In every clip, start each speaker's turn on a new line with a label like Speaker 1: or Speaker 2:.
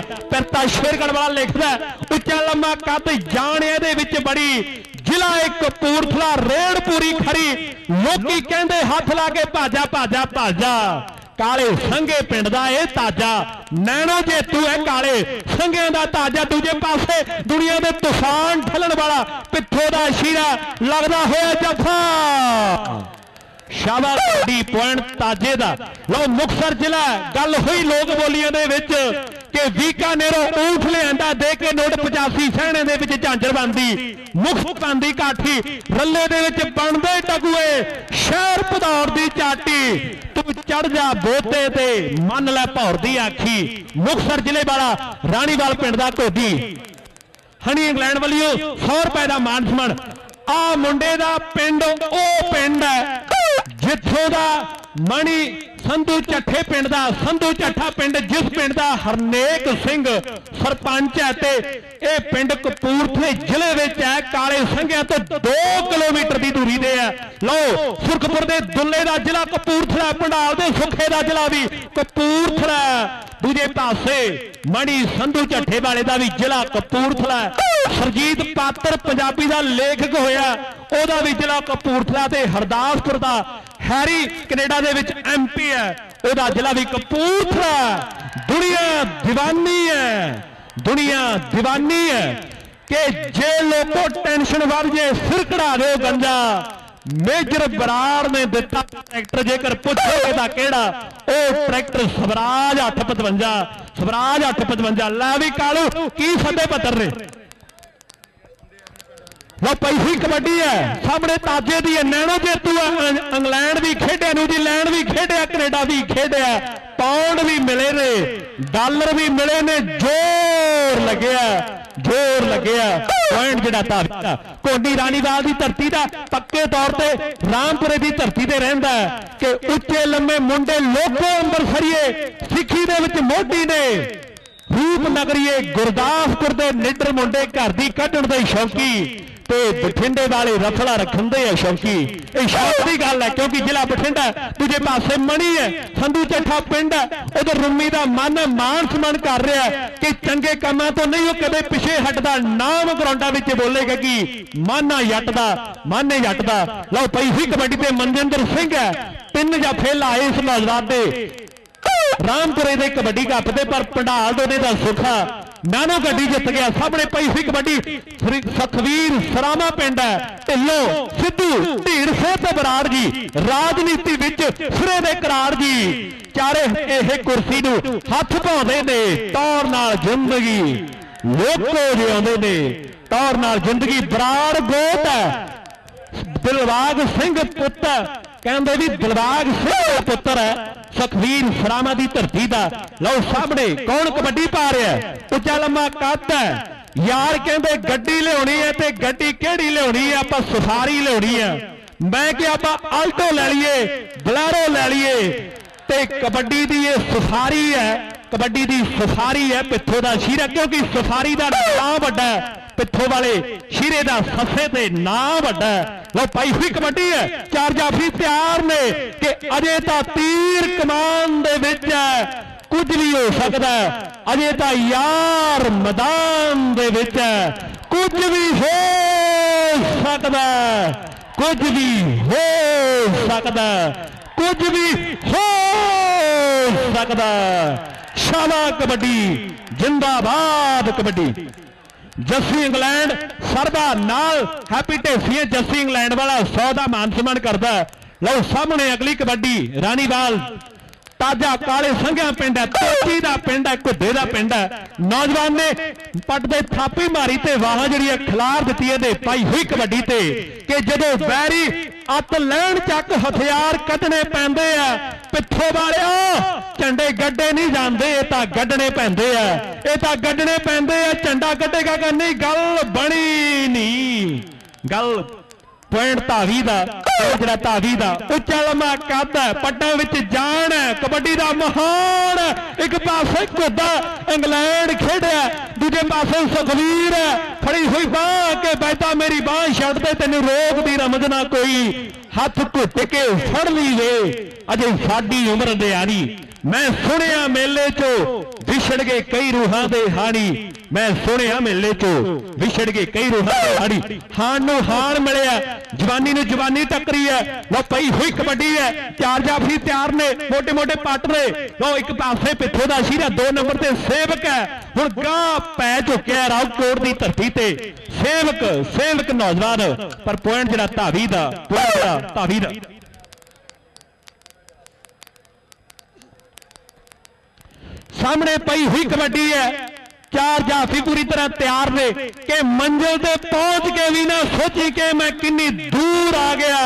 Speaker 1: ਪਿੰਡਾਂ ਸ਼ੇਰਗੜ ਵਾਲਾ ਲਿਖਦਾ ਉੱਚਾ ਲੰਮਾ ਕੱਦ ਜਾਣ ਇਹਦੇ ਵਿੱਚ ਬੜੀ। ਜ਼ਿਲ੍ਹਾ ਇੱਕ ਕਪੂਰਥਲਾ ਰੇੜ ਪੂਰੀ ਖੜੀ। ਲੋਕੀ ਕਹਿੰਦੇ ਹੱਥ ਲਾ ਕੇ ਭਾਜਾ ਭਾਜਾ ਭਾਜਾ। ਕਾਲੇ ਸੰਘੇ ਪਿੰਡ ਦਾ ਇਹ ਤਾਜਾ। ਨੈਣੋ ਜੇਤੂ ਹੈ ਕਾਲੇ ਸੰਘਿਆਂ ਦਾ ਤਾਜਾ। ਦੂਜੇ ਪਾਸੇ ਦੁਨੀਆ ਦੇ ਤੂਫਾਨ ਠੱਲਣ ਵਾਲਾ ਪਿੱਠੋ ਦਾ ਸ਼ੀਰਾ ਲੱਗਦਾ ਹੋਇਆ ਜਫਾ ਸ਼ਾਬਾਸ਼ ਦੀ ਪੁਆਇੰਟ ਤਾਜੇ ਦਾ। ਲਓ ਮੁਕਸਰ ਜ਼ਿਲ੍ਹਾ ਗੱਲ ਹੋਈ ਲੋਕ ਬੋਲੀਆਂ ਦੇ ਵਿੱਚ। ਕਿ ਵੀਕਾਨੇਰੋਂ ਊਠ ਲਿਆਂਦਾ, ਦੇ ਕੇ ਨੋਟ 85 ਸਹਿਣੇ ਦੇ ਵਿੱਚ ਝਾਂਜਰ ਬੰਦੀ ਮੁਖਤ ਬੰਦੀ ਕਾਠੀ, ਰੱਲੇ ਦੇ ਵਿੱਚ ਬਣਦੇ ਟਗੂਏ, ਸ਼ਹਿਰ ਪਧੌੜ ਦੀ ਚਾਟੀ, ਤੂੰ ਚੜ ਜਾ ਬੋਤੇ ਤੇ, ਮੰਨ ਲੈ ਭੌਰ ਦੀ ਆਖੀ ਮੁਕਸਰ ਜ਼ਿਲ੍ਹੇ ਵਾਲਾ ਰਾਣੀਵਾਲ ਪਿੰਡ ਦਾ ਕੋਡੀ ਹਣੀ ਇੰਗਲੈਂਡ ਵੱਲੋਂ 100 ਰੁਪਏ ਦਾ ਮਾਨ ਸਨਮਾਨ। ਆ ਮੁੰਡੇ ਦਾ ਪਿੰਡ, ਉਹ ਪਿੰਡ ਹੈ, ਜਿੱਥੋਂ ਦਾ ਮਣੀ ਸੰਧੂ ਚੱਠੇ ਪਿੰਡ ਦਾ, ਸੰਧੂ ਚੱਠਾ ਪਿੰਡ ਜਿਸ ਪਿੰਡ ਦਾ, ਹਰਨੇਕ ਸਿੰਘ ਸਰਪੰਚ ਹੈ ਤੇ ਇਹ ਪਿੰਡ ਕਪੂਰਥਲੇ ਜ਼ਿਲ੍ਹੇ ਵਿੱਚ ਹੈ, ਕਾਲੇ ਸੰਘਿਆਂ ਤੋਂ 2 ਕਿਲੋਮੀਟਰ ਦੀ ਦੂਰੀ ਤੇ ਹੈ ਲਓ, ਸੁਰਖਪੁਰ ਦੇ ਦੁੱਲੇ ਦਾ ਜ਼ਿਲ੍ਹਾ ਕਪੂਰਥਲਾ, ਪੰਡਾਲ ਦੇ ਸੁਖੇ ਦਾ ਜ਼ਿਲ੍ਹਾ ਵੀ ਕਪੂਰਥਲਾ ਦੂਜੇ ਪਾਸੇ ਮਣੀ ਸੰਧੂ ਝੱਠੇ ਵਾਲੇ ਦਾ ਵੀ ਜ਼ਿਲ੍ਹਾ ਕਪੂਰਥਲਾ ਹੈ। ਸਰਜੀਤ ਪਾਤਰ ਪੰਜਾਬੀ ਦਾ ਲੇਖਕ ਹੋਇਆ, ਉਹਦਾ ਵੀ ਜ਼ਿਲ੍ਹਾ ਕਪੂਰਥਲਾ ਤੇ ਹਰਦਾਸਪੁਰ ਦਾ ਹੈਰੀ ਕੈਨੇਡਾ ਦੇ ਵਿੱਚ ਐਮਪੀ ਹੈ। ਉਹਦਾ ਜ਼ਿਲ੍ਹਾ ਵੀ ਕਪੂਰਥਲਾ ਦੁਨੀਆ دیਵਾਨੀ ਹੈ। ਦੁਨੀਆ دیਵਾਨੀ ਹੈ। ਕਿ ਜੇ ਲੋਕੋ ਟੈਨਸ਼ਨ ਵੱਧ ਜੇ, ਸਿਰ ਕਢਾ ਦਿਓ ਗੰਜਾ। ਮੇਜਰ ਬਰਾੜ ਨੇ ਦਿੱਤਾ ਟਰੈਕਟਰ, ਜੇਕਰ ਪੁੱਛੋਗੇ ਤਾਂ ਕਿਹੜਾ, ਉਹ ਟਰੈਕਟਰ ਸਵਰਾਜ 855 ਸਵਰਾਜ 855 ਲੈ ਵੀ ਕਾਲੂ, ਕੀ ਸੱਦੇ ਪੱਤਰ ਨੇ? ਲੋ ਪੈਸੀ ਕਬੱਡੀ ਹੈ ਸਾਹਮਣੇ ਤਾਜੇ ਦੀ ਹੈ ਨੈਣੋ ਜੇਤੂ ਹੈ ਇੰਗਲੈਂਡ ਵੀ ਖੇਡਿਆ, ਨਿਊਜ਼ੀਲੈਂਡ ਵੀ ਖੇਡਿਆ, ਕੈਨੇਡਾ ਵੀ ਖੇਡਿਆ। ਪਾਉਂਡ ਵੀ ਮਿਲੇ ਨੇ, ਡਾਲਰ ਵੀ ਮਿਲੇ ਨੇ, ਜ਼ੋਰ ਲੱਗਿਆ ਜ਼ੋਰ ਲੱਗਿਆ। ਪੁਆਇੰਟ ਜਿਹੜਾ ਤਾਜਾ ਕੋਡੀ ਰਾਣੀਵਾਲ ਦੀ ਧਰਤੀ ਦਾ ਪੱਕੇ ਤੌਰ ਤੇ ਰਾਮਪੁਰੇ ਦੀ ਧਰਤੀ ਤੇ ਰਹਿੰਦਾ ਕਿ ਉੱਚੇ ਲੰਮੇ ਮੁੰਡੇ ਲੋਕੋ ਅੰਬਰਸਰੀਏ ਸਿੱਖੀ ਦੇ ਵਿੱਚ ਮੋਢੀ ਨੇ। ਰੂਪ ਨਗਰੀਏ ਗੁਰਦਾਸਪੁਰ ਦੇ ਨਿੱਡਰ ਮੁੰਡੇ ਘਰ ਦੀ ਕੱਢਣ ਦੇ ਸ਼ੌਕੀ। ਤੇ ਬਠਿੰਡੇ ਵਾਲੇ ਰਫਲਾ ਰੱਖਣ ਦੇ ਆ ਸ਼ੌਕੀ। ਇਹ ਸ਼ੌਕ ਦੀ ਗੱਲ ਹੈ, ਕਿਉਂਕਿ ਜ਼ਿਲ੍ਹਾ ਬਠਿੰਡਾ ਦੂਜੇ ਪਾਸੇ ਮਣੀ ਹੈ, ਸੰਧੂ ਚੱਠਾ ਪਿੰਡ ਹੈ, ਉਧਰ ਰੁੰਮੀ ਦਾ ਮਨ ਮਾਨ ਸਨਮਾਨ ਕਰ ਰਿਹਾ ਕਿ ਚੰਗੇ ਕੰਮਾਂ ਤੋਂ ਨਹੀਂ ਉਹ ਕਦੇ ਪਿੱਛੇ ਹਟਦਾ, ਨਾਮ ਗਰਾਊਂਡਾਂ ਵਿੱਚ ਬੋਲੇਗਾ ਕਿ ਮਾਨਾ ਜੱਟ ਦਾ ਮਾਨੇ ਜੱਟ ਦਾ ਲਓ ਪਈ ਸੀ ਕਬੱਡੀ ਤੇ ਮਨਜਿੰਦਰ ਸਿੰਘ ਹੈ, ਤਿੰਨ ਜਫੇ ਲਾਏ ਇਸ ਨੌਜਵਾਨ ਦੇ। ਰਾਮਪੁਰੇ ਦੇ ਕਬੱਡੀ ਕੱਪ ਦੇ, ਪਰ ਪੰਡਾਲ ਦੋਨੇ ਦਾ ਸੁਖਾ ਨਾਨੋ ਗੱਡੀ ਜਿੱਤ ਗਿਆ, ਸਾਹਮਣੇ ਪਈ ਸੀ ਕਬੱਡੀ। ਸ੍ਰੀ ਸਖਵੀਰ ਸਰਾਮਾ ਪਿੰਡ ਹੈ। ਢਿੱਲੋ, ਸਿੱਧੂ ਢੀੜ ਸਿੰਘ ਤੇ ਬਰਾੜ ਜੀ। ਰਾਜਨੀਤੀ ਵਿੱਚ ਸਿਰੇ ਦੇ ਕਰਾਰ ਜੀ। ਚਾਰੇ ਇਹ ਕੁਰਸੀ ਨੂੰ ਹੱਥ ਪਾਉਂਦੇ ਨੇ, ਤੌਰ ਨਾਲ ਜ਼ਿੰਦਗੀ ਲੋਕੋ ਜਿਉਂਦੇ ਨੇ। ਤੌਰ ਨਾਲ ਜ਼ਿੰਦਗੀ ਬਰਾੜ ਗੋਤ ਹੈ। ਦਿਲਬਾਗ ਸਿੰਘ ਪੁੱਤ ਕਹਿੰਦੇ ਵੀ ਦਿਲਬਾਗ ਸਿੰਘ ਪੁੱਤਰ ਹੈ। ਸੁਖਵੀਰ ਸਰਾਮਾ ਦੀ ਧਰਤੀ ਦਾ। ਲਓ ਸਾਹਮਣੇ ਕੌਣ ਕਬੱਡੀ ਪਾ ਰਿਹਾ ਹੈ? ਉੱਚਾ ਲੰਮਾ ਕੱਦ ਹੈ। ਯਾਰ ਕਹਿੰਦੇ ਗੱਡੀ ਲਿਆਉਣੀ ਹੈ ਤੇ ਗੱਡੀ ਕਿਹੜੀ ਲਿਆਉਣੀ ਹੈ? ਆਪਾਂ ਸਫਾਰੀ ਲਿਆਉਣੀ ਹੈ। ਮੈਂ ਕਿਹਾ ਆਪਾਂ ਆਲਟੋ ਲੈ ਲਈਏ, ਬਲੈਰੋ ਲੈ ਲਈਏ। ਤੇ ਕਬੱਡੀ ਦੀ ਇਹ ਸਫਾਰੀ ਹੈ, ਕਬੱਡੀ ਦੀ ਸਫਾਰੀ ਹੈ ਪਿੱਥੋਂ ਦਾ ਸ਼ੀਰਾ, ਕਿਉਂਕਿ ਸਫਾਰੀ ਦਾ ਨਾਂ ਵੱਡਾ ਹੈ। ਪਿੱਥੋਂ ਵਾਲੇ ਸ਼ੀਰੇ ਦਾ ਸੱਸੇ ਤੇ ਨਾਂ ਵੱਡਾ ਹੈ। ਲਓ ਪਾਈ ਹੋਈ ਕਬੱਡੀ ਹੈ। ਚਾਰ ਜਾਫੀ ਤਿਆਰ ਨੇ ਕਿ ਅਜੇ ਤਾਂ ਤੀਰ ਕਮਾਨ ਦੇ ਵਿੱਚ ਹੈ। ਕੁਝ ਵੀ ਹੋ ਸਕਦਾ ਅਜੇ ਤਾਂ ਯਾਰ ਮੈਦਾਨ ਦੇ ਵਿੱਚ ਹੈ। ਕੁਝ ਵੀ ਹੋ ਸਕਦਾ ਹੈ। ਕੁਝ ਵੀ ਹੋ ਸਕਦਾ ਹੈ। ਕੁਝ ਵੀ ਹੋ ਸਕਦਾ ਹੈ। ਕਬੱਡੀ, ਜਿੰਦਾਬਾਦ ਕਬੱਡੀ। ਜੱਸੀ ਇੰਗਲੈਂਡ ਸਰਦਾ ਨਾਲ ਹੈਪੀ ਢੇਸੀਏ ਜੱਸੀ ਇੰਗਲੈਂਡ ਵਾਲਾ 100 ਦਾ ਮਾਨ ਸਨਮਾਨ ਕਰਦਾ ਹੈ। ਲਓ ਸਾਹਮਣੇ ਅਗਲੀ ਕਬੱਡੀ, ਰਾਣੀਵਾਲ ਤਾਜਾ ਕਾਲੇ ਸੰਘਿਆ ਪਿੰਡ ਹੈ ਤੋਚੀ ਦਾ ਪਿੰਡ ਹੈ, ਘੁੱਦੇ ਦਾ ਪਿੰਡ ਹੈ। ਨੌਜਵਾਨ ਨੇ ਪੱਟ ਦੇ ਥਾਪੀ ਮਾਰੀ ਤੇ ਵਾਹਾਂ ਜਿਹੜੀ ਹੈ ਖਿਲਾਰ ਦਿੱਤੀ ਇਹਦੇ ਪਾਈ ਹੋਈ ਕਬੱਡੀ ਤੇ ਕਿ ਜਦੋਂ ਵੈਰੀ ਅੱਤ ਲੈਣ ਚੱਕ ਹਥਿਆਰ ਕੱਢਣੇ ਪੈਂਦੇ ਆ ਪਿੱਥੋਂ ਵਾਲਿਓ, ਝੰਡੇ ਗੱਡੇ ਨਹੀਂ ਜਾਂਦੇ, ਇਹ ਤਾਂ ਗੱਡਣੇ ਪੈਂਦੇ ਆ। ਇਹ ਤਾਂ ਗੱਡਣੇ ਪੈਂਦੇ ਆ, ਝੰਡਾ ਕੱਢੇਗਾ ਕਿ ਨਹੀਂ ਗੱਲ ਬਣੀ ਨਹੀਂ। ਗੱਲ ਪੁਆਇੰਟ ਧਾਵੀ ਦਾ ਜਿਹੜਾ ਧਾਵੀ ਦਾ ਉੱਚਾ ਲੰਮਾ ਕੱਦ ਹੈ, ਪੱਟਾਂ ਵਿੱਚ ਜਾਣ ਹੈ, ਕਬੱਡੀ ਦਾ ਮਹਾਨ ਇੱਕ ਪਾਸੇ ਘੁੱਦਾ ਇੰਗਲੈਂਡ ਖੇਡਿਆ ਦੂਜੇ ਪਾਸੇ ਸੁਖਵੀਰ ਹੈ ਫੜੀ ਹੋਈ ਬਾਹ ਕੇ ਬੈਠਾ ਮੇਰੀ ਬਾਹ ਛੱਡ ਦੇ, ਤੈਨੂੰ ਰੋਕਦੀ ਰਮਜ ਨਾ ਕੋਈ, ਹੱਥ ਘੁੱਟ ਕੇ ਫੜ ਲਈ ਵੇ, ਅਜੇ ਸਾਡੀ ਉਮਰ ਦੇ ਆਣੀ ਮੈਂ ਸੁਣਿਆ ਮੇਲੇ 'ਚੋਂ ਵਿਛੜ ਗਏ ਕਈ ਰੂਹਾਂ ਦੇ ਹਾਣੀ ਮੈਂ ਸੁਣਿਆ ਮੇਲੇ ਚੋਂ ਵਿਛੜ ਗਏ ਕਈ ਰੋਹਾਂ ਹਾੜੀ। ਹਾਣ ਨੂੰ ਹਾਣ ਮਿਲਿਆ। ਜਵਾਨੀ ਨੂੰ ਜਵਾਨੀ ਟੱਕਰੀ ਹੈ। ਲੋ ਪਈ ਹੋਈ ਕਬੱਡੀ ਹੈ। ਚਾਰ ਜਾਫੀ ਤਿਆਰ ਨੇ ਮੋਟੇ ਮੋਟੇ ਪੱਟ ਨੇ। ਲੋ ਇੱਕ ਪਾਸੇ ਪਿੱਥੋ ਦਾ ਸ਼ੀਰਾ, ਦੋ ਨੰਬਰ ਤੇ ਸੇਵਕ ਹੈ। ਹੁਣ ਗਾਂ ਪੈ ਚੁੱਕਿਆ ਰਾਉਕੋਟ ਦੀ ਧਰਤੀ ਤੇ। ਸੇਵਕ ਸੇਵਕ ਨੌਜਵਾਨ, ਪਰ ਪੁਆਇੰਟ ਜਿਹੜਾ ਧਾਵੀ ਦਾ, ਪੁਆਇੰਟ ਦਾ ਧਾਵੀ ਦਾ। ਸਾਹਮਣੇ ਪਈ ਹੋਈ ਕਬੱਡੀ ਹੈ। ਚਾਰ ਜਾਫੀ ਪੂਰੀ ਤਰ੍ਹਾਂ ਤਿਆਰ ਨੇ ਕਿ ਮੰਜ਼ਿਲ ਤੇ ਪਹੁੰਚ ਕੇ ਵੀ ਨਾ ਸੋਚੀ ਕਿ ਮੈਂ ਕਿੰਨੀ ਦੂਰ ਆ ਗਿਆ।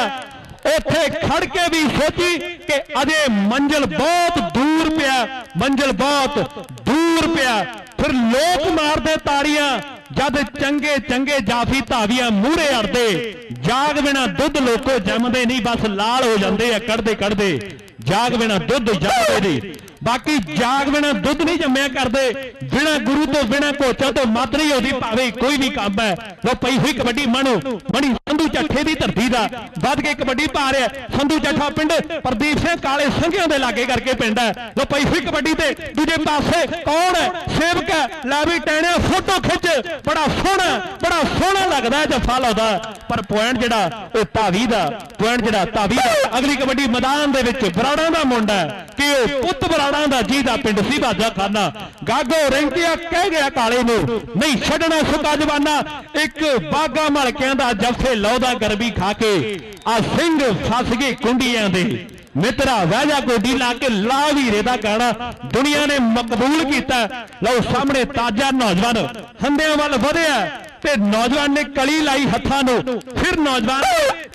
Speaker 1: ਉੱਥੇ ਖੜ ਕੇ ਵੀ ਸੋਚੀ ਕਿ ਅਜੇ ਮੰਜ਼ਿਲ ਬਹੁਤ ਦੂਰ ਪਿਆ, ਮੰਜ਼ਿਲ ਬਹੁਤ ਦੂਰ ਪਿਆ। ਫਿਰ ਲੋਕ ਮਾਰਦੇ ਤਾੜੀਆਂ, ਜਦ ਚੰਗੇ ਚੰਗੇ ਜਾਫੀ ਧਾਵੀਆਂ ਮੂਹਰੇ ਅੜਦੇ। ਜਾਗ ਬਿਨਾ ਦੁੱਧ ਲੋਕੋ ਜੰਮਦੇ ਨਹੀਂ, ਬਸ ਲਾਲ ਹੋ ਜਾਂਦੇ ਆ, ਕੱਢਦੇ ਕੱਢਦੇ। ਜਾਗ ਬਿਨਾ ਦੁੱਧ ਜੰਮਦੇ ਨਹੀਂ। ਬਾਕੀ ਜਾਗ ਬਿਨਾ ਦੁੱਧ ਨਹੀਂ ਜੰਮਿਆ ਕਰਦੇ, ਬਿਨਾ ਗੁਰੂ ਤੋਂ ਬਿਨਾ ਕੋਚਾ ਤੋਂ ਮੱਤ ਨਹੀਂ ਉਹਦੀ ਭਾਵੇਂ ਕੋਈ ਵੀ ਕੰਮ ਹੈ। ਲੋ ਪਈ ਹੋਈ ਕਬੱਡੀ ਮਣੋ ਮਣੀ ਸੰਧੂ ਚੱਠੇ ਦੀ ਧਰਤੀ ਦਾ, ਵੱਧ ਕੇ ਕਬੱਡੀ ਪਾ ਰਿਹਾ ਸੰਧੂ ਚੱਠਾ ਪਿੰਡ ਪ੍ਰਦੀਪ ਸਿੰਘ ਕਾਲੇ ਸੰਘਿਆਂ ਦੇ ਲਾਗੇ ਕਰਕੇ ਪਿੰਡ ਹੈ। ਲੋ ਪਈ ਹੋਈ ਕਬੱਡੀ ਤੇ ਦੂਜੇ ਪਾਸੇ ਕੌਣ ਹੈ? ਸੇਵਕ ਹੈ, ਲੈ ਵੀ ਟੈਣਿਆ ਫੋਟੋ ਖਿੱਚ। ਬੜਾ ਸੋਹਣਾ ਬੜਾ ਸੋਹਣਾ ਲੱਗਦਾ ਜੱਫਾ ਲਾਉਂਦਾ ਪਰ ਪੁਆਇੰਟ ਜਿਹੜਾ, ਉਹ ਧਾਵੀ ਦਾ, ਪੁਆਇੰਟ ਜਿਹੜਾ ਧਾਵੀ ਦਾ। ਅਗਲੀ ਕਬੱਡੀ ਮੈਦਾਨ ਦੇ ਵਿੱਚ ਬਰਾੜਾਂ ਦਾ ਮੁੰਡਾ ਹੈ, ਕਿ ਉਹ ਪੁੱਤ ਬਰਾੜਾਂ ਦਾ ਜੀ ਦਾ ਪਿੰਡ ਸੀ ਬਾਜਾ ਖਾਨਾ। ਗਾਗੋ ਰੈਂਕਿਆ ਕਹਿ ਗਿਆ ਕਾਲੇ ਨੂੰ, ਨਹੀਂ ਛੱਡਣਾ ਸੁੱਕਾ ਜਵਾਨਾ। ਇੱਕ ਬਾਗਾ ਮਲਕਿਆਂ ਦਾ ਜਫੇ ਲੌਦਾ ਗਰਬੀ ਖਾ ਕੇ। ਆ ਸਿੰਘ ਫਸ ਗਏ ਕੁੰਡੀਆਂ ਦੇ। ਮਿੱਤਰਾ ਵਾਜਾ ਗੋਡੀ ਲਾ ਕੇ ਲਾ ਵੀਰੇ ਦਾ ਗਾਣਾ। ਦੁਨੀਆ ਨੇ ਮਕਬੂਲ ਕੀਤਾ। ਲਓ ਸਾਹਮਣੇ ਤਾਜਾ ਨੌਜਵਾਨ, ਹੰਦਿਆਂ ਵੱਲ ਵਧਿਆ। ਤੇ ਨੌਜਵਾਨ ਨੇ ਕਲੀ ਲਾਈ ਹੱਥਾਂ ਨੂੰ। ਫਿਰ ਨੌਜਵਾਨ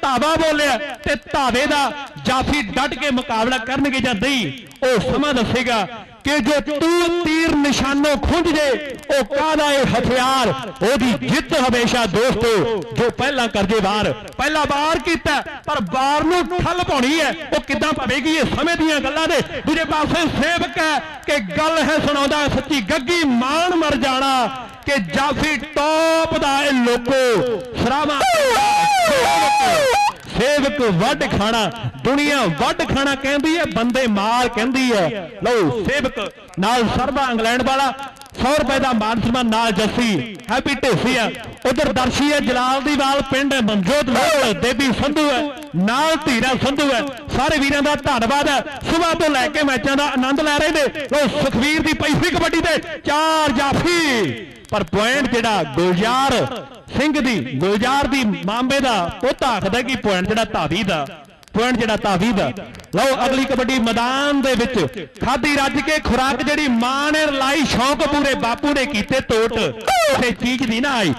Speaker 1: ਧਾਵਾ ਬੋਲਿਆ ਤੇ ਧਾਵੇ ਦਾ ਜਾਫੀ ਡਟ ਕੇ ਮੁਕਾਬਲਾ ਕਰਨਗੇ ਜਾਂ ਨਹੀਂ, ਉਹ ਸਮਾਂ ਦੱਸੇਗਾ ਕਿ ਜੇ ਤੂੰ ਤੀਰ ਨਿਸ਼ਾਨੋਂ ਖੁੰਝ ਜੇ, ਉਹ ਕਾਹਦਾ ਇਹ ਹਥਿਆਰ? ਉਹਦੀ ਜਿੱਤ ਹਮੇਸ਼ਾ ਦੋਸਤੋ, ਜੋ ਪਹਿਲਾਂ ਕਰਦੇ ਵਾਰ, ਪਹਿਲਾ ਵਾਰ ਕੀਤਾ, ਪਰ ਵਾਰ ਨੂੰ ਠੱਲ ਪਾਉਣੀ ਹੈ। ਉਹ ਕਿੱਦਾਂ ਪਵੇਗੀ ਇਹ ਸਮੇਂ ਦੀਆਂ ਗੱਲਾਂ ਦੇ ਦੂਜੇ ਪਾਸੇ ਸੇਵਕ ਹੈ ਕਿ ਗੱਲ ਹੈ ਸੁਣਾਉਂਦਾ ਸੱਚੀ ਗੱਗੀ ਮਾਣ ਮਰ ਜਾਣਾ। ਕਿ ਜਾਫੀ ਟੌਪ ਦਾ ਇਹ ਲੋਕੋ ਸਰਾਵਾ ਸੇਵਕ ਵੱਡ ਖਾਣਾ ਦੁਨੀਆ ਵੱਡ ਖਾਣਾ ਕਹਿੰਦੀ ਹੈ ਬੰਦੇ ਮਾਰ ਕਹਿੰਦੀ ਹੈ। ਲਓ ਸੇਵਕ ਨਾਲ ਸਰਬਾ ਇੰਗਲੈਂਡ ਵਾਲਾ 100 ਰੁਪਏ ਦਾ ਮਾਨ ਸਨਮਾਨ ਨਾਲ ਜੱਸੀ, ਹੈਪੀ ਢੇਸੀ ਢੇਸੀਆ ਉਧਰ ਦਰਸ਼ੀ ਹੈ ਜਲਾਲ ਦੀ ਵਾਲ ਪਿੰਡ ਹੈ, ਮਨਜੋਤ ਲੋਹਲ ਦੇਵੀ ਸੰਧੂ ਹੈ, ਨਾਲ ਧੀਰਾ ਸੰਧੂ ਹੈ। ਸਾਰੇ ਵੀਰਾਂ ਦਾ ਧੰਨਵਾਦ ਹੈ। ਸਵੇਰ ਤੋਂ ਲੈ ਕੇ ਮੈਚਾਂ ਦਾ ਆਨੰਦ ਲੈ ਰਹੇ ਨੇ। ਲਓ, ਸੁਖਵੀਰ ਦੀ ਪੈਸੀ ਕਬੱਡੀ ਤੇ, ਚਾਰ ਜਾਫੀ। ਪਰ ਪੁਆਇੰਟ ਜਿਹੜਾ ਗੁਲਜ਼ਾਰ ਸਿੰਘ ਦੀ, ਗੁਲਜ਼ਾਰ ਦੀ ਮਾਮੇ ਦਾ, ਉਹ ਆਖਦਾ ਕਿ ਪੁਆਇੰਟ ਜਿਹੜਾ ਧਾਵੀ ਦਾ? ਪੁਆਇੰਟ ਜਿਹੜਾ ਧਾਵੀ ਦਾ ਲਓ, ਅਗਲੀ ਕਬੱਡੀ ਮੈਦਾਨ ਦੇ ਵਿੱਚ ਖਾਦੀ ਰੱਜ ਕੇ ਖੁਰਾਕ ਜਿਹੜੀ ਮਾਂ ਨੇ ਲਾਈ, ਸ਼ੌਂਕ ਪੂਰੇ ਬਾਪੂ ਨੇ ਕੀਤੇ ਤੋਟ। ਕਿਸੇ ਚੀਜ਼ ਦੀ ਨਾ ਆਈ।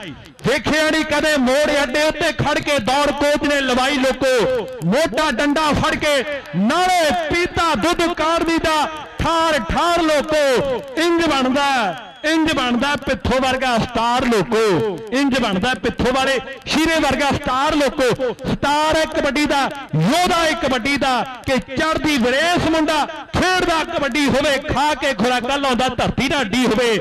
Speaker 1: ਵੇਖਿਆ ਨਹੀਂ ਕਦੇ ਮੋੜ ਅੱਡੇ ਉੱਤੇ ਖੜ ਕੇ ਦੌੜ ਕੋਚ ਨੇ ਲਵਾਈ ਲੋਕੋ। ਮੋਟਾ ਡੰਡਾ ਫੜ ਕੇ ਨਾਲੇ ਪੀਤਾ ਦੁੱਧ ਕਾ ਦਾ ਠਾਰ ਲੋਕੋ ਇੰਜ ਬਣਦਾ ਇੰਜ ਬਣਦਾ ਪਿੱਥੋ ਵਰਗਾ ਸਟਾਰ ਲੋਕੋ ਇੰਜ ਬਣਦਾ ਪਿੱਥੋ ਵਾਲੇ ਸ਼ੀਰੇ ਵਰਗਾ ਸਟਾਰ ਲੋਕੋ। ਸਟਾਰ ਹੈ ਕਬੱਡੀ ਦਾ ਯੋਧਾ ਹੈ ਕਬੱਡੀ ਦਾ ਕਿ ਚੜਦੀ ਵਿਰੇਸ ਮੁੰਡਾ ਖੇਡਦਾ ਕਬੱਡੀ ਹੋਵੇ ਖਾ ਕੇ ਖੁਰਾਕਾਂ ਲਾਉਂਦਾ ਧਰਤੀ ਢਾਡੀ ਹੋਵੇ।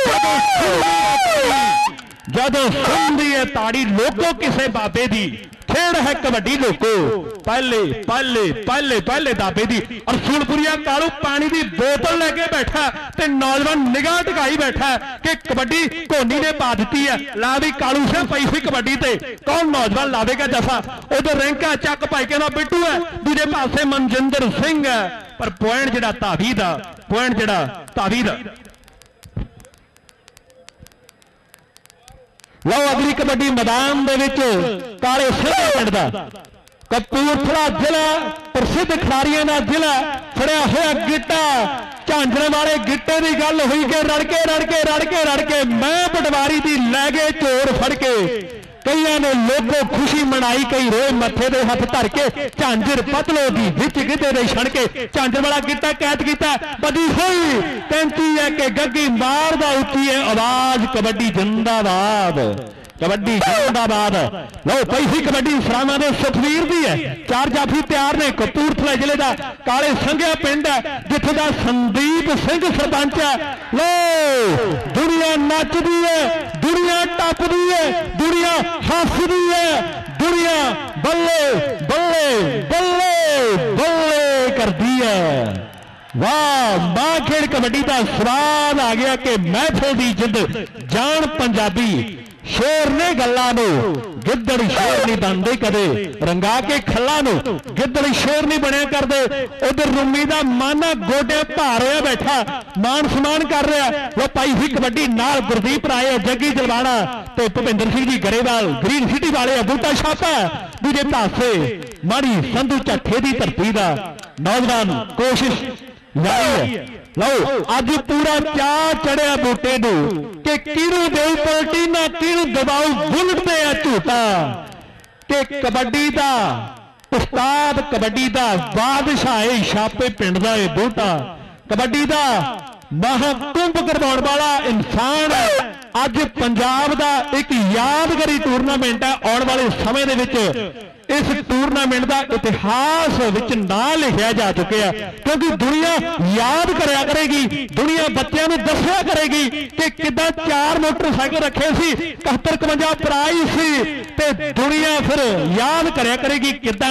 Speaker 1: ਜਦੋਂ ਸੁਣਦੀ ਹੈ ਤਾੜੀ, ਜਦੋਂ ਸੁਣਦੀ ਹੈ ਤਾੜੀ ਲੋਕੋ ਕਿਸੇ ਬਾਬੇ ਦੀ ਖੇਡ ਹੈ ਕਬੱਡੀ ਲੋਕੋ। ਪਹਿਲੇ ਪਹਿਲੇ ਪਹਿਲੇ ਪਹਿਲੇ ਦਾਬੇ ਦੀ। ਅਰਸੂਲਪੁਰੀਆ ਕਾਲੂ ਪਾਣੀ ਦੀ ਬੋਤਲ ਲੈ ਕੇ ਬੈਠਾ ਤੇ ਨੌਜਵਾਨ ਨਿਗਾਹ ਟਿਕਾਈ ਬੈਠਾ ਕਿ ਕਬੱਡੀ ਕੋਨੀ ਨੇ ਪਾ ਦਿੱਤੀ ਹੈ। ਲਾ ਵੀ ਕਾਲੂ ਸਿੰਘ ਪਈ ਹੋਈ ਕਬੱਡੀ ਤੇ। ਕੌਣ ਨੌਜਵਾਨ ਲਾਵੇਗਾ ਜਫਾ? ਉਧਰ ਰੈਂਕਾ ਚੱਕ ਭਾਈ ਕਹਿੰਦਾ, ਬਿੱਟੂ ਹੈ, ਦੂਜੇ ਪਾਸੇ ਮਨਜਿੰਦਰ ਸਿੰਘ ਹੈ। ਪਰ ਪੁਆਇੰਟ ਜਿਹੜਾ ਧਾਵੀ ਦਾ ਪੁਆਇੰਟ ਜਿਹੜਾ ਧਾਵੀ ਦਾ ਲਓ ਅਗਲੀ ਕਬੱਡੀ ਮੈਦਾਨ ਦੇ ਵਿੱਚ ਕਾਲੇ ਸਿੰਘ ਪਿੰਡ ਦਾ। ਕਪੂਰਥਲਾ ਜ਼ਿਲ੍ਹਾ, ਪ੍ਰਸਿੱਧ ਖਿਡਾਰੀਆਂ ਦਾ ਜ਼ਿਲ੍ਹਾ ਫੜਿਆ ਹੋਇਆ ਗਿੱਟਾ। ਝਾਂਜਣ ਵਾਲੇ ਗਿੱਟੇ ਦੀ ਗੱਲ ਹੋਈ ਕਿ ਰੜਕੇ ਰੜਕੇ ਰੜਕੇ ਰੜਕੇ, ਮੈਂ ਪਟਵਾਰੀ ਦੀ ਲੈ ਗਏ ਝੋਰ ਫੜ ਕੇ। ਕਈਆਂ ਨੇ ਲੋਕੋ ਖੁਸ਼ੀ ਮਨਾਈ, ਕਈ ਰੋਏ ਮੱਥੇ ਦੇ ਹੱਥ ਧਰ ਕੇ ਝਾਂਜਰ ਪਤਲੋ ਦੀ ਵਿੱਚ ਗਿੱਧੇ ਦੇ ਛਣ ਕੇ ਝਾਂਜਰ ਵਾਲਾ ਗਿੱਟਾ ਕੈਦ ਕੀਤਾ, ਬਦੀ ਹੋਈ ਤੈਂਤੀ ਹੈ ਕਿ ਗੱਗੀ ਮਾਰਦਾ ਉੱਚੀ ਹੈ ਆਵਾਜ਼, ਕਬੱਡੀ ਜਿੰਦਾਬਾਦ ਕਬੱਡੀ ਜਿੰਦਾਬਾਦ। ਲਓ ਪਈ ਸੀ ਕਬੱਡੀ ਸਰਾਵਾਂ ਦੇ ਸੁਖਵੀਰ ਦੀ ਹੈ, ਚਾਰ ਜਾਫੀ ਤਿਆਰ ਨੇ, ਕਪੂਰਥਲਾ ਜ਼ਿਲ੍ਹੇ ਦਾ ਕਾਲੇ ਸੰਘਿਆ ਪਿੰਡ ਹੈ, ਜਿੱਥੇ ਦਾ ਸੰਦੀਪ ਸਿੰਘ ਸਰਪੰਚ ਹੈ। ਲਓ, ਦੁਨੀਆ ਨੱਚਦੀ ਹੈ, ਦੁਨੀਆ ਟੱਪਦੀ ਹੈ ਹੱਸਦੀ ਹੈ, ਦੁਨੀਆ ਬੱਲੇ ਬੱਲੇ ਬੱਲੇ ਬੱਲੇ ਕਰਦੀ ਹੈ। ਵਾਹ, ਮਾਂ ਖੇਡ ਕਬੱਡੀ ਦਾ ਸਵਾਦ ਆ ਗਿਆ ਕਿ ਮਹਿਫਲ ਦੀ ਜਿੱਦ ਜਾਣ ਪੰਜਾਬੀ ਸ਼ੇਰ ਨੇ ਗੱਲਾਂ ਨੂੰ ਗਿੱਦੜ ਸ਼ੇਰ ਨਹੀਂ ਬਣਦੇ ਕਦੇ। ਰੰਗਾ ਕੇ ਖੱਲਾ ਨੂੰ ਗਿੱਦੜ ਸ਼ੇਰ ਨਹੀਂ ਬਣਿਆ ਕਰਦੇ। ਉਧਰ ਰੁੰਮੀ ਦਾ ਮਾਨਾ ਗੋਡੇ ਭਾਰ ਹੋਇਆ ਬੈਠਾ ਮਾਨ ਸਨਮਾਨ ਕਰ ਰਿਹਾ। ਉਹ ਭਾਈ ਸੀ ਕਬੱਡੀ ਨਾਲ ਗੁਰਦੀਪ ਰਾਏ ਜੱਗੀ ਜਲਵਾਣਾ ਤੇ ਭੁਪਿੰਦਰ ਸਿੰਘ ਜੀ ਗਰੇਵਾਲ ਗ੍ਰੀਨ ਸਿਟੀ ਵਾਲੇ ਆ, ਬੂਟਾ ਛਾਪਾ ਦੂਜੇ ਪਾਸੇ ਮਾੜੀ ਸੰਧੂ ਝੱਠੇ ਦੀ ਧਰਤੀ ਦਾ ਨੌਜਵਾਨ ਕੋਸ਼ਿਸ਼ ਜਾਰੀ ਹੈ। ਲਓ, ਅੱਜ ਪੂਰਾ ਚਾਹ ਚੜਿਆ ਬੂਟੇ ਨੂੰ ਕਿ ਕਿਹਨੂੰ ਦੇਉ ਪਲਟੀ, ਨਾ ਕਿਹਨੂੰ ਦਬਾਉ ਬੁਲਟ ਤੇ ਆ ਝੂਟਾ। ਕਿ ਕਬੱਡੀ ਦਾ ਉਸਤਾਦ, ਕਬੱਡੀ ਦਾ ਬਾਦਸ਼ਾਹ ਏ ਛਾਪੇ ਪਿੰਡ ਦਾ ਏ ਬੂਟਾ। ਕਬੱਡੀ ਦਾ ਮਹਾਕੁੰਭ ਕਰਵਾਉਣ ਵਾਲਾ ਇਨਸਾਨ ਹੈ। ਅੱਜ ਪੰਜਾਬ ਦਾ ਇੱਕ ਯਾਦਗਾਰੀ ਟੂਰਨਾਮੈਂਟ ਹੈ ਆਉਣ ਵਾਲੇ ਸਮੇਂ ਦੇ ਵਿੱਚ। ਇਸ ਟੂਰਨਾਮੈਂਟ ਦਾ ਇਤਿਹਾਸ ਵਿੱਚ ਨਾਂ ਲਿਖਿਆ ਜਾ ਚੁੱਕਿਆ ਕਿਉਂਕਿ ਦੁਨੀਆ ਯਾਦ ਕਰਿਆ ਕਰੇਗੀ, ਦੁਨੀਆ ਬੱਚਿਆਂ ਨੂੰ ਦੱਸਿਆ ਕਰੇਗੀ ਕਿ ਕਿੱਦਾਂ ਚਾਰ ਮੋਟਰਸਾਈਕਲ ਰੱਖੇ ਸੀ 71 51 ਪ੍ਰਾਈਜ਼ ਸੀ ਤੇ ਦੁਨੀਆ ਫਿਰ ਯਾਦ ਕਰਿਆ ਕਰੇਗੀ ਕਿੱਦਾਂ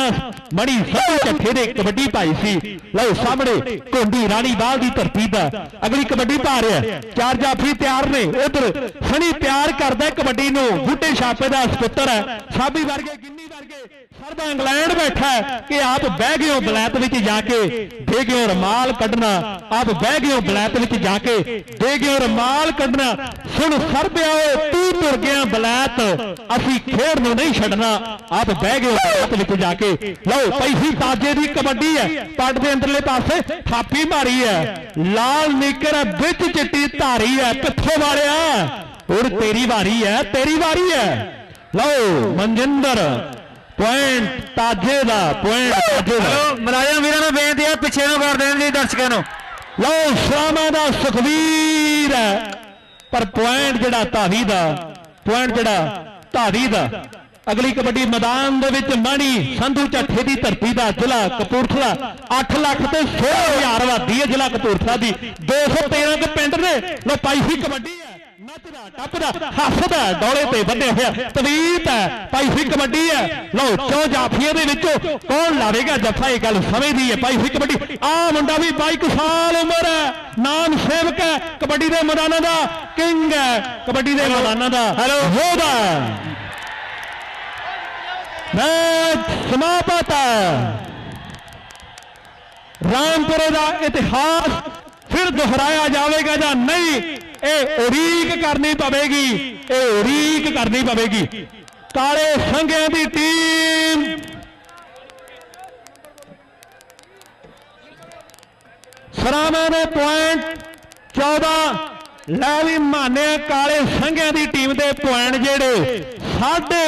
Speaker 1: ਮੜੀ ਸਭ ਚੱਠੇ ਦੇ ਕਬੱਡੀ ਪਾਈ ਸੀ। ਲਓ ਸਾਹਮਣੇ ਕੋਂਡੀ ਰਾਣੀ ਬਾਲ ਦੀ ਧਰਤੀ ਦਾ ਅਗਲੀ ਕਬੱਡੀ ਪਾ ਰਿਹਾ ਚਾਰ ਜਾਫੀ ਤਿਆਰ ਨੇ ਉਧਰ ਸਣੀ ਪਿਆਰ ਕਰਦਾ ਕਬੱਡੀ ਨੂੰ। ਬੂਟੇ ਛਾਪੇ ਦਾ ਸਪੁੱਤਰ ਹੈ। ਸਾਬੀ ਵਰਗੇ, ਗਿੰਨੀ ਵਰਗੇ, ਸਰਦਾ ਇੰਗਲੈਂਡ ਬੈਠਾ ਕਿ ਆਪ ਬਹਿ ਗਏ ਹੋ ਬਲੈਤ ਵਿੱਚ ਜਾ ਕੇ। ਦੇ ਗਏ ਹੋ ਰਮਾਲ ਕੱਢਣਾ। ਆਪ ਬਹਿ ਗਏ ਹੋ ਬਲੈਤ ਵਿੱਚ ਜਾ ਕੇ। ਦੇ ਗਏ ਰਮਾਲ ਕੱਢਣਾ। ਸੁਣ ਸਰਬਿਆ ਤੂੰ ਤੁਰ ਗਿਆ ਬਲੈਤ। ਅਸੀਂ ਖੇਡ ਨੂੰ ਨਹੀਂ ਛੱਡਣਾ। ਆਪ ਬਹਿ ਗਏ ਹੋ ਬਲੈਤ ਵਿੱਚ ਜਾ ਕੇ। ਲਓ ਪੈਸੀ ਤਾਜੇ ਦੀ ਕਬੱਡੀ ਹੈ। ਪੱਟ ਦੇ ਅੰਦਰਲੇ ਪਾਸੇ ਥਾਪੀ ਮਾਰੀ ਹੈ। ਲਾਲ ਨੀਕਰ ਵਿੱਚ ਚਿੱਟੀ ਧਾਰੀ ਹੈ। ਕਿੱਥੋਂ ਵਾਲਿਆ। ਹੁਣ ਤੇਰੀ ਵਾਰੀ ਹੈ ਤੇਰੀ ਵਾਰੀ ਹੈ। ਲਓ ਮਨਜਿੰਦਰ ਪੁਆਇੰਟ ਤਾਜੇ ਦਾ ਪੁਆਇੰਟ ਤਾਜੇ ਦਾ।
Speaker 2: ਮਲਾਜਮ ਵੀਰਾਂ ਨੂੰ ਬੇਨਤੀ ਹੈ ਪਿੱਛੇ ਨੂੰ ਕਰ ਦੇਣ ਦੀ ਦਰਸ਼ਕਾਂ ਨੂੰ।
Speaker 1: ਲਓ ਸਲਾਮਾਂ ਦਾ ਸੁਖਵੀਰ ਹੈ। ਪਰ ਪੁਆਇੰਟ ਜਿਹੜਾ ਧਾਵੀ ਦਾ ਪੁਆਇੰਟ ਜਿਹੜਾ ਧਾਵੀ ਦਾ ਅਗਲੀ ਕਬੱਡੀ ਮੈਦਾਨ ਦੇ ਵਿੱਚ ਮਾਣੀ ਸੰਧੂ ਚੱਠੇ ਦੀ ਧਰਤੀ ਦਾ ਜ਼ਿਲ੍ਹਾ ਕਪੂਰਥਲਾ 8 ਲੱਖ ਤੇ 16000 ਆਬਾਦੀ ਹੈ ਜ਼ਿਲ੍ਹਾ ਕਪੂਰਥਲਾ ਦੀ। 213 ਕੇ ਪਿੰਡ ਨੇ। ਲੋ ਪਾਈ ਹੋਈ ਕਬੱਡੀ ਨੱਚਦਾ ਟੱਪਦਾ ਹੱਸਦਾ ਡੋਲੇ ਤੇ ਬੰਨਿਆ ਹੋਇਆ। ਤਵੀਤ ਹੈ। ਪਾਈ ਹੋਈ ਕਬੱਡੀ ਹੈ। ਲਓ ਚੋ ਜਾਫੀਆਂ ਦੇ ਵਿੱਚੋਂ ਕੌਣ ਲਾਵੇਗਾ ਜੱਫਾ? ਇਹ ਗੱਲ ਸਮਝਦੀ ਹੈ। ਪਾਈ ਹੋਈ ਕਬੱਡੀ ਆ ਮੁੰਡਾ ਵੀ 22 ਸਾਲ ਉਮਰ ਹੈ। ਨਾਮ ਸੇਵਕ ਹੈ। ਕਬੱਡੀ ਦੇ ਮੈਦਾਨਾਂ ਦਾ ਕਿੰਗ ਹੈ। ਕਬੱਡੀ ਦੇ ਮੈਦਾਨਾਂ ਦਾ ਹੈਲੋ ਯੋਧਾ ਹੈ। ਮੈਚ ਸਮਾਪਤ ਹੈ। ਰਾਮਪੁਰੇ ਦਾ ਇਤਿਹਾਸ ਫਿਰ ਦੁਹਰਾਇਆ ਜਾਵੇਗਾ ਜਾਂ ਨਹੀਂ? ਇਹ ਉਡੀਕ ਕਰਨੀ ਪਵੇਗੀ, ਇਹ ਉਡੀਕ ਕਰਨੀ ਪਵੇਗੀ। ਕਾਲੇ ਸੰਘਿਆਂ ਦੀ ਟੀਮ। ਸਰਾਮਾ ਨੇ ਪੁਆਇੰਟ 14 ਲੈ ਵੀ ਮਾਨਿਆ ਕਾਲੇ ਸੰਘਿਆਂ ਦੀ ਟੀਮ ਦੇ ਪੁਆਇੰਟ ਜਿਹੜੇ, ਸਾਢੇ